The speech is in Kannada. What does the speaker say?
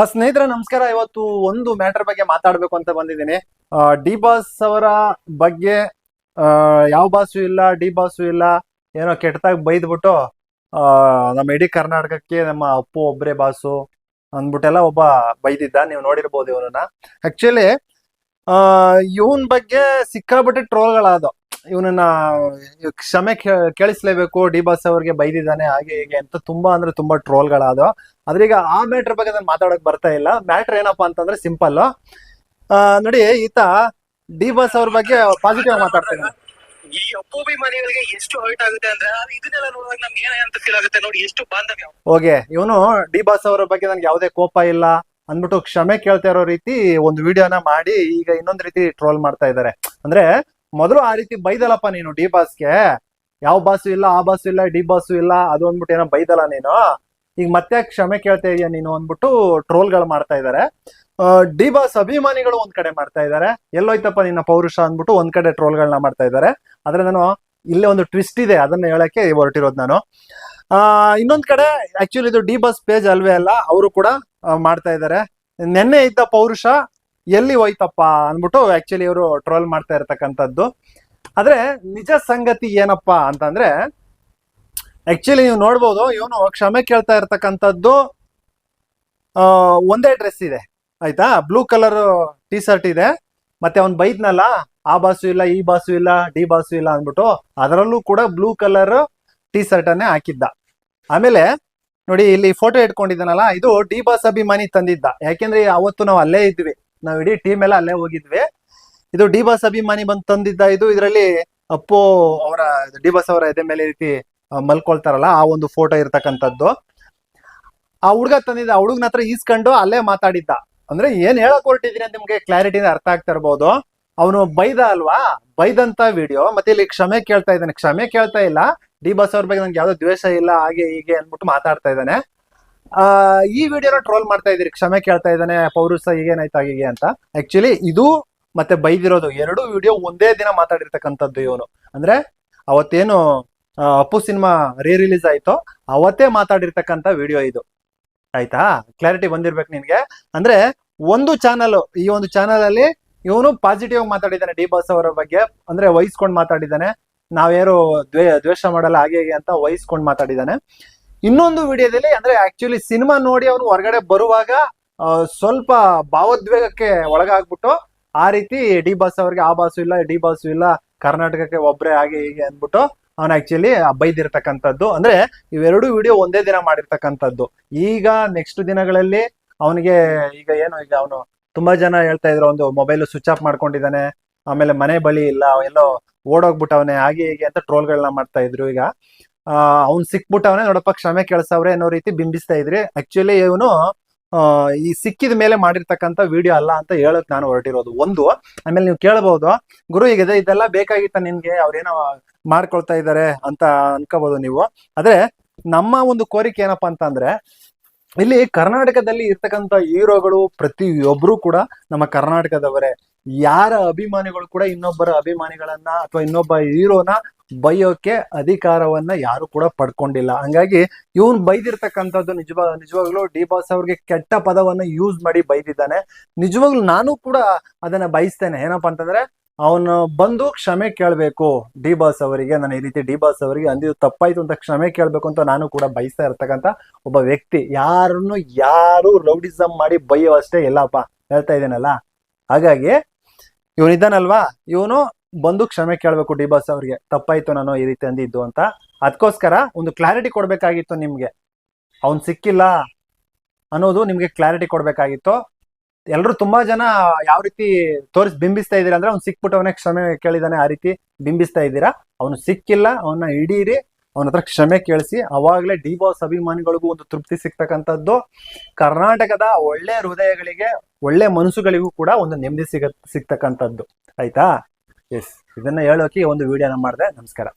ಆ ಸ್ನೇಹಿತರ, ನಮಸ್ಕಾರ. ಇವತ್ತು ಒಂದು ಮ್ಯಾಟರ್ ಬಗ್ಗೆ ಮಾತಾಡ್ಬೇಕು ಅಂತ ಬಂದಿದ್ದೀನಿ. ಡಿ ಬಾಸ್ ಅವರ ಬಗ್ಗೆ ಯಾವ ಬಾಸು ಇಲ್ಲ, ಡಿ ಬಾಸು ಇಲ್ಲ, ಏನೋ ಕೆಟ್ಟದಾಗಿ ಬೈದ್ಬಿಟ್ಟು ನಮ್ಮ ಇಡೀ ಕರ್ನಾಟಕಕ್ಕೆ ನಮ್ಮ ಅಪ್ಪು ಒಬ್ಬರೇ ಬಾಸು ಅಂದ್ಬಿಟ್ಟೆಲ್ಲ ಒಬ್ಬ ಬೈದಿದ್ದ. ನೀವು ನೋಡಿರ್ಬೋದು ಇವನನ್ನ ಆಕ್ಚುಲಿ ಇವನ್ ಬಗ್ಗೆ ಸಿಕ್ಕಾಬಿಟ್ಟೆ ಟ್ರೋಲ್ಗಳಾದ ಇವನನ್ನ ಕ್ಷಮೆ ಕೇಳಿಸ್ಲೇಬೇಕು ಡಿ ಬಾಸ್ ಅವ್ರಿಗೆ ಬೈದಿದ್ದಾನೆ ಹಾಗೆ ಹೀಗೆ ಅಂತ ತುಂಬಾ ಅಂದ್ರೆ ತುಂಬಾ ಟ್ರೋಲ್ಗಳಾದ ಆದ್ರೆ ಈಗ ಆ ಮ್ಯಾಟ್ರ್ ಬಗ್ಗೆ ನಾನು ಮಾತಾಡಕ್ ಬರ್ತಾ ಇಲ್ಲ. ಮ್ಯಾಟ್ರ್ ಏನಪ್ಪಾ ಅಂತಂದ್ರೆ ಸಿಂಪಲ್. ನೋಡಿ ಈತ ಡಿ ಬಾಸ್ ಅವ್ರ ಬಗ್ಗೆ ಪಾಸಿಟಿವ್ ಮಾತಾಡ್ತಾನೆ ಈ ಅಭಿಮಾನಿಗಳಿಗೆ ಎಷ್ಟು ಹರ್ಟ್ ಆಗುತ್ತೆ ಅಂದ್ರೆ ಇದನ್ನೆಲ್ಲ ನೋಡುವಾಗ ನಮ್ಗೆ ಏನಂತ ಫೀಲ್ ಆಗುತ್ತೆ ನೋಡಿ ಎಷ್ಟು ಬಾಂಧವ್ಯ ಓಕೆ ಇವನು ಡಿ ಬಾಸ್ ಅವರ ಬಗ್ಗೆ ನನ್ಗೆ ಯಾವುದೇ ಕೋಪ ಇಲ್ಲ ಅಂದ್ಬಿಟ್ಟು ಕ್ಷಮೆ ಕೇಳ್ತಾ ಇರೋ ರೀತಿ ಒಂದು ವಿಡಿಯೋನ ಮಾಡಿ ಈಗ ಇನ್ನೊಂದ್ ರೀತಿ ಟ್ರೋಲ್ ಮಾಡ್ತಾ ಇದ್ದಾರೆ. ಅಂದ್ರೆ ಮೊದಲು ಆ ರೀತಿ ಬೈದಲ್ಲಪ್ಪ ನೀನು ಡಿ ಬಾಸ್ಗೆ ಯಾವ ಬಾಸು ಇಲ್ಲ, ಆ ಬಾಸು ಇಲ್ಲ ಡಿ ಬಾಸು ಇಲ್ಲ, ಅದು ಅಂದ್ಬಿಟ್ಟು ಏನೋ ಬೈದಲ್ಲ ನೀನು. ಈಗ ಮತ್ತೆ ಕ್ಷಮೆ ಕೇಳ್ತಾ ಇದೀಯ ನೀನು ಅಂದ್ಬಿಟ್ಟು ಟ್ರೋಲ್ಗಳು ಮಾಡ್ತಾ ಇದ್ದಾರೆ ಡಿ ಬಾಸ್ ಅಭಿಮಾನಿಗಳು ಒಂದ್ ಕಡೆ ಮಾಡ್ತಾ ಇದ್ದಾರೆ ಎಲ್ಲೋಯ್ತಪ್ಪ ನಿನ್ನ ಪೌರುಷ ಅಂದ್ಬಿಟ್ಟು ಒಂದ್ ಕಡೆ ಟ್ರೋಲ್ಗಳನ್ನ ಮಾಡ್ತಾ ಇದ್ದಾರೆ ಆದ್ರೆ ನಾನು ಇಲ್ಲೇ ಒಂದು ಟ್ವಿಸ್ಟ್ ಇದೆ, ಅದನ್ನ ಹೇಳಕ್ಕೆ ಹೊರಟಿರೋದು ನಾನು. ಆ, ಇನ್ನೊಂದ್ ಕಡೆ ಆಕ್ಚುಲಿ ಇದು ಡಿ ಬಸ್ ಪೇಜ್ ಅಲ್ವೇ ಅಲ್ಲ, ಅವರು ಕೂಡ ಮಾಡ್ತಾ ಇದ್ದಾರೆ ನೆನ್ನೆ ಇದ್ದ ಪೌರುಷ ಎಲ್ಲಿ ಹೋಯ್ತಪ್ಪ ಅಂದ್ಬಿಟ್ಟು ಆಕ್ಚುಲಿ ಇವರು ಟ್ರೋಲ್ ಮಾಡ್ತಾ ಇರತಕ್ಕಂಥದ್ದು. ಆದ್ರೆ ನಿಜ ಸಂಗತಿ ಏನಪ್ಪಾ ಅಂತಂದ್ರೆ ಆಕ್ಚುಲಿ ನೀವು ನೋಡ್ಬೋದು, ಇವನು ಕ್ಷಮೆ ಕೇಳ್ತಾ ಇರ್ತಕ್ಕಂಥದ್ದು ಒಂದೇ ಡ್ರೆಸ್ ಇದೆ, ಆಯ್ತಾ? ಬ್ಲೂ ಕಲರ್ ಟಿ ಶರ್ಟ್ ಇದೆ, ಮತ್ತೆ ಅವ್ನ್ ಬೈದ್ನಲ್ಲ, ಆ ಬಾಸು ಇಲ್ಲ, ಈ ಬಾಸು ಇಲ್ಲ, ಡಿ ಬಾಸು ಇಲ್ಲ ಅಂದ್ಬಿಟ್ಟು ಅದರಲ್ಲೂ ಕೂಡ ಬ್ಲೂ ಕಲರ್ ಟಿ ಶರ್ಟ್ ಅನ್ನೇ ಹಾಕಿದ್ದ. ಆಮೇಲೆ, ನೋಡಿ, ಇಲ್ಲಿ ಫೋಟೋ ಇಟ್ಕೊಂಡಿದ್ದಾನಲ್ಲ, ಇದು ಡಿ ಬಾಸ್ ಅಭಿಮಾನಿ ತಂದಿದ್ದ. ಯಾಕೆಂದ್ರೆ ಅವತ್ತು ನಾವು ಅಲ್ಲೇ ಇದ್ವಿ. ನಾವು ಇಡೀ ಟೀಮ್ ಎಲ್ಲ ಅಲ್ಲೇ ಹೋಗಿದ್ವಿ. ಇದು ಡಿ ಬಾಸ್ ಅಭಿಮಾನಿ ಬಂದು ತಂದಿದ್ದ ಇದು ಇದರಲ್ಲಿ ಅಪ್ಪು ಅವರ ಡಿ ಬಾಸ್ ಅವರ ಎದೆ ಮೇಲೆ ರೀತಿ ಮಲ್ಕೊಳ್ತಾರಲ್ಲ, ಆ ಒಂದು ಫೋಟೋ ಇರ್ತಕ್ಕಂಥದ್ದು. ಆ ಹುಡುಗ ತಂದಿದ್ದ, ಆ ಹುಡುಗನ ಹತ್ರ ಈಸ್ಕೊಂಡು ಅಲ್ಲೇ ಮಾತಾಡಿದ್ದ. ಅಂದ್ರೆ ಏನ್ ಹೇಳಕ್ ಹೊರಟಿದೀನಿ ಅಂತ ನಿಮ್ಗೆ ಕ್ಲಾರಿಟಿನ ಅರ್ಥ ಆಗ್ತಾ ಇರ್ಬೋದು. ಅವನು ಬೈದ ಅಲ್ವಾ? ಬೈದಂತ ವಿಡಿಯೋ ಮತ್ತೆ ಇಲ್ಲಿ ಕ್ಷಮೆ ಕೇಳ್ತಾ ಇದ್ದಾನೆ. ಕ್ಷಮೆ ಕೇಳ್ತಾ ಇಲ್ಲ. ಡಿ ಬಾಸ್ ಅವ್ರ ಬಗ್ಗೆ ನಂಗೆ ಯಾವ್ದೋ ದ್ವೇಷ ಇಲ್ಲ, ಹಾಗೆ ಹೀಗೆ ಅಂದ್ಬಿಟ್ಟು ಮಾತಾಡ್ತಾ ಇದ್ದಾನೆ. ಈ ವಿಡಿಯೋನ ಟ್ರೋಲ್ ಮಾಡ್ತಾ ಇದೀರಿ ಕ್ಷಮೆ ಕೇಳ್ತಾ ಇದ್ದಾನೆ. ಪೌರುಷ ಹೀಗೇನಾಯ್ತು ಹಾಗೆ ಅಂತ. ಆಕ್ಚುಲಿ ಇದು ಮತ್ತೆ ಬೈದಿರೋದು ಎರಡು ವಿಡಿಯೋ ಒಂದೇ ದಿನ ಮಾತಾಡಿರ್ತಕ್ಕಂಥದ್ದು ಇವನು. ಅಂದ್ರೆ ಅವತ್ತೇನು ಆ, ಅಪ್ಪು ಸಿನಿಮಾ ರೀ ರಿಲೀಸ್ ಆಯ್ತೋ ಅವತ್ತೇ ಮಾತಾಡಿರ್ತಕ್ಕಂಥ ವಿಡಿಯೋ ಇದು. ಆಯ್ತಾ? ಕ್ಲಾರಿಟಿ ಬಂದಿರ್ಬೇಕು ನಿನ್ಗೆ. ಅಂದ್ರೆ ಒಂದು ಚಾನಲ್ ಈ ಒಂದು ಚಾನಲ್ ಅಲ್ಲಿ ಇವನು ಪಾಸಿಟಿವ್ ಆಗಿ ಮಾತಾಡಿದ್ದಾನೆ ಡಿ ಬಾಸ್ ಅವರ ಬಗ್ಗೆ. ಅಂದ್ರೆ ವಹಿಸ್ಕೊಂಡು ಮಾತಾಡಿದ್ದಾನೆ. ನಾವ್ಯಾರು ದ್ವೇ ದ್ವೇಷ ಮಾಡಲ್ಲ ಹಾಗೆ ಹೀಗೆ ಅಂತ ವಹಿಸ್ಕೊಂಡು ಮಾತಾಡಿದ್ದಾನೆ. ಇನ್ನೊಂದು ವಿಡಿಯೋದಲ್ಲಿ ಅಂದ್ರೆ ಆಕ್ಚುಲಿ ಸಿನಿಮಾ ನೋಡಿ ಅವನು ಹೊರಗಡೆ ಬರುವಾಗ ಸ್ವಲ್ಪ ಭಾವೋದ್ವೇಗಕ್ಕೆ ಒಳಗಾಗ್ಬಿಟ್ಟು ಆ ರೀತಿ ಡಿ ಬಾಸ್ ಅವ್ರಿಗೆ ಆ ಬಾಸು ಇಲ್ಲ, ಡಿ ಬಾಸು ಇಲ್ಲ, ಕರ್ನಾಟಕಕ್ಕೆ ಒಬ್ರೆ ಆಗಿ ಹೀಗೆ ಅಂದ್ಬಿಟ್ಟು ಅವನು ಆಕ್ಚುಲಿ ಬೈದಿರ್ತಕ್ಕಂಥದ್ದು. ಅಂದ್ರೆ ಇವೆರಡು ವಿಡಿಯೋ ಒಂದೇ ದಿನ ಮಾಡಿರ್ತಕ್ಕಂಥದ್ದು. ಈಗ ನೆಕ್ಸ್ಟ್ ದಿನಗಳಲ್ಲಿ ಅವನಿಗೆ ಈಗ ಏನು ಈಗ ಅವನು ತುಂಬಾ ಜನ ಹೇಳ್ತಾ ಇದ್ರು, ಒಂದು ಮೊಬೈಲ್ ಸ್ವಿಚ್ ಆಫ್ ಮಾಡ್ಕೊಂಡಿದ್ದಾನೆ, ಆಮೇಲೆ ಮನೆ ಬಳಿ ಇಲ್ಲ, ಎಲ್ಲೋ ಓಡೋಗ್ಬಿಟ್ಟವನೇ, ಹಾಗೆ ಹೀಗೆ ಅಂತ ಟ್ರೋಲ್ಗಳನ್ನ ಮಾಡ್ತಾ ಇದ್ರು ಈಗ. ಅವ್ನ್ ಸಿಕ್ಬಿಟ್ಟವನೆ ನೋಡಪ್ಪ, ಕ್ಷಮೆ ಕೆಳಸವ್ರೆ ಅನ್ನೋ ರೀತಿ ಬಿಂಬಿಸ್ತಾ ಇದ್ರಿ. ಆಕ್ಚುಲಿ ಇವನು ಈ ಸಿಕ್ಕಿದ ಮೇಲೆ ಮಾಡಿರ್ತಕ್ಕಂಥ ವಿಡಿಯೋ ಅಲ್ಲ ಅಂತ ಹೇಳಕ್ ನಾನು ಹೊರಟಿರೋದು. ಒಂದು, ಆಮೇಲೆ ನೀವು ಕೇಳಬಹುದು ಗುರು, ಈಗ ಇದೆಲ್ಲ ಬೇಕಾಗಿತ್ತ ನಿನ್ಗೆ, ಅವ್ರೇನೋ ಮಾಡ್ಕೊಳ್ತಾ ಇದ್ದಾರೆ ಅಂತ ಅನ್ಕೋಬಹುದು ನೀವು. ಆದ್ರೆ, ನಮ್ಮ ಒಂದು ಕೋರಿಕೆ ಏನಪ್ಪಾ ಅಂತಂದ್ರೆ, ಇಲ್ಲಿ ಕರ್ನಾಟಕದಲ್ಲಿ ಇರ್ತಕ್ಕಂಥ ಹೀರೋಗಳು ಪ್ರತಿಯೊಬ್ರು ಕೂಡ ನಮ್ಮ ಕರ್ನಾಟಕದವರೇ. ಯಾರ ಅಭಿಮಾನಿಗಳು ಕೂಡ ಇನ್ನೊಬ್ಬರ ಅಭಿಮಾನಿಗಳನ್ನ ಅಥವಾ ಇನ್ನೊಬ್ಬ ಹೀರೋನ ಬೈಯೋಕೆ ಅಧಿಕಾರವನ್ನ ಯಾರು ಕೂಡ ಪಡ್ಕೊಂಡಿಲ್ಲ. ಹಂಗಾಗಿ ಇವನ್ ಬೈದಿರ್ತಕ್ಕಂಥದ್ದು ನಿಜವಾ, ನಿಜವಾಗ್ಲೂ ಡಿ ಬಾಸ್ ಅವ್ರಿಗೆ ಕೆಟ್ಟ ಪದವನ್ನ ಯೂಸ್ ಮಾಡಿ ಬೈದಿದ್ದಾನೆ. ನಿಜವಾಗ್ಲೂ ನಾನು ಕೂಡ ಅದನ್ನ ಬಯಸ್ತೇನೆ. ಏನಪ್ಪಾ ಅಂತಂದ್ರೆ ಅವನು ಬಂದು ಕ್ಷಮೆ ಕೇಳಬೇಕು ಡಿ ಬಾಸ್ ಅವರಿಗೆ. ನಾನು ಈ ರೀತಿ ಡಿ ಬಾಸ್ ಅವರಿಗೆ ಅಂದಿದ್ದು ತಪ್ಪಾಯ್ತು ಅಂತ ಕ್ಷಮೆ ಕೇಳಬೇಕು ಅಂತ ನಾನು ಕೂಡ ಬಯಸ್ತಾ ಇರ್ತಕ್ಕಂಥ ಒಬ್ಬ ವ್ಯಕ್ತಿ. ಯಾರನ್ನು ಯಾರು ರೌಡಿಸಮ್ ಮಾಡಿ ಬೈಯೋ ಅಷ್ಟೇ ಇಲ್ಲಪ್ಪ. ಹೇಳ್ತಾ ಇದ್ದೇನಲ್ಲ? ಹಾಗಾಗಿ ಇವನಿದ್ದಾನಲ್ವಾ? ಇವನು ಬಂದು ಕ್ಷಮೆ ಕೇಳಬೇಕು ಡಿ ಬಾಸ್ ಅವ್ರಿಗೆ. ತಪ್ಪಾಯ್ತು ನಾನು ಈ ರೀತಿ ಅಂದಿದ್ದು ಅಂತ. ಅದಕ್ಕೋಸ್ಕರ ಒಂದು ಕ್ಲಾರಿಟಿ ಕೊಡ್ಬೇಕಾಗಿತ್ತು ನಿಮ್ಗೆ. ಅವ್ನ್ ಸಿಕ್ಕಿಲ್ಲ ಅನ್ನೋದು ನಿಮ್ಗೆ ಕ್ಲಾರಿಟಿ ಕೊಡ್ಬೇಕಾಗಿತ್ತು. ಎಲ್ಲರೂ ತುಂಬಾ ಜನ ಯಾವ ರೀತಿ ತೋರಿಸಿ, ಬಿಂಬಿಸ್ತಾ ಇದ್ದೀರಾ ಅಂದ್ರೆ ಅವ್ನು ಸಿಕ್ಬಿಟ್ಟವನೇ ಕ್ಷಮೆ ಕೇಳಿದಾನೆ ಆ ರೀತಿ ಬಿಂಬಿಸ್ತಾ ಇದ್ದೀರಾ. ಅವನು ಸಿಕ್ಕಿಲ್ಲ ಅವನ್ನ ಹಿಡೀರಿ ಅವನ ಹತ್ರ ಕ್ಷಮೆ ಕೇಳಿಸಿ, ಅವಾಗಲೇ ಡಿ ಬಾಸ್ ಅಭಿಮಾನಿಗಳಿಗೂ ಒಂದು ತೃಪ್ತಿ ಸಿಗ್ತಕ್ಕಂಥದ್ದು. ಕರ್ನಾಟಕದ ಒಳ್ಳೆ ಹೃದಯಗಳಿಗೆ, ಒಳ್ಳೆ ಮನಸ್ಸುಗಳಿಗೂ ಕೂಡ ಒಂದು ನೆಮ್ಮದಿ ಸಿಗ ಸಿಗ್ತಕ್ಕಂಥದ್ದು. ಆಯ್ತಾ? ಎಸ್ ಇದನ್ನ ಹೇಳೋಕೆ ಒಂದು ವಿಡಿಯೋನ ಮಾಡಿದೆ. ನಮಸ್ಕಾರ.